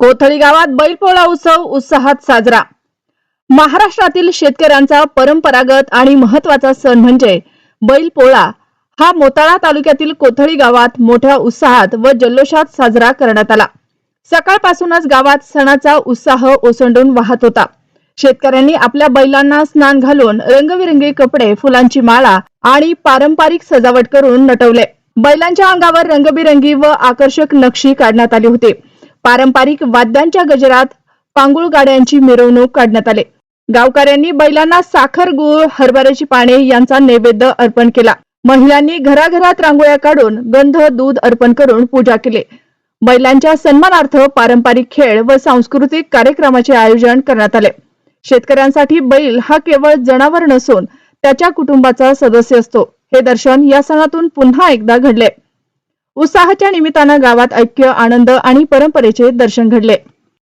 कोथळी गावात बैलपोळा उत्सव उत्साहात साजरा. महाराष्ट्रातील शेतकऱ्यांचा परंपरागत आणि महत्त्वाचा सण म्हणजे बैलपोळा. हा मोताळा तालुक्यातील कोथळी गावात मोठ्या उत्साहात व जल्लोषात साजरा करण्यात आला. सकाळपासूनच गावात सणाचा उत्साह ओसंडून वाहत होता. शेतकऱ्यांनी आपल्या बैलांना स्नान घालून रंगबिरंगी कपडे फुलांची माळा आणि पारंपरिक सजावट करून नटवले. बैलांच्या अंगावर रंगबिरंगी व आकर्षक नक्षी काढण्यात आली होती. पारंपरिक वाद्यांच्या गजरात पांगुळ गाड्यांची मिरवणूक काढण्यात आली. गावकऱ्यांनी बैलांना साखर गुळ हरभऱ्याची पाने यांचा नैवेद्य अर्पण केला. महिलांनी घराघरात रांगोळ्या काढून गंध दूध अर्पण करून पूजा केली. बैलांच्या सन्मानार्थ पारंपरिक खेळ व सांस्कृतिक कार्यक्रमाचे आयोजन करण्यात आले. शेतकऱ्यांसाठी बैल हा केवळ जनावर नसून त्याच्या कुटुंबाचा सदस्य असतो. हे दर्शन या सणातून पुन्हा एकदा घडले. उत्साहाच्या निमित्तानं गावात ऐक्य आनंद आणि परंपरेचे दर्शन घडले.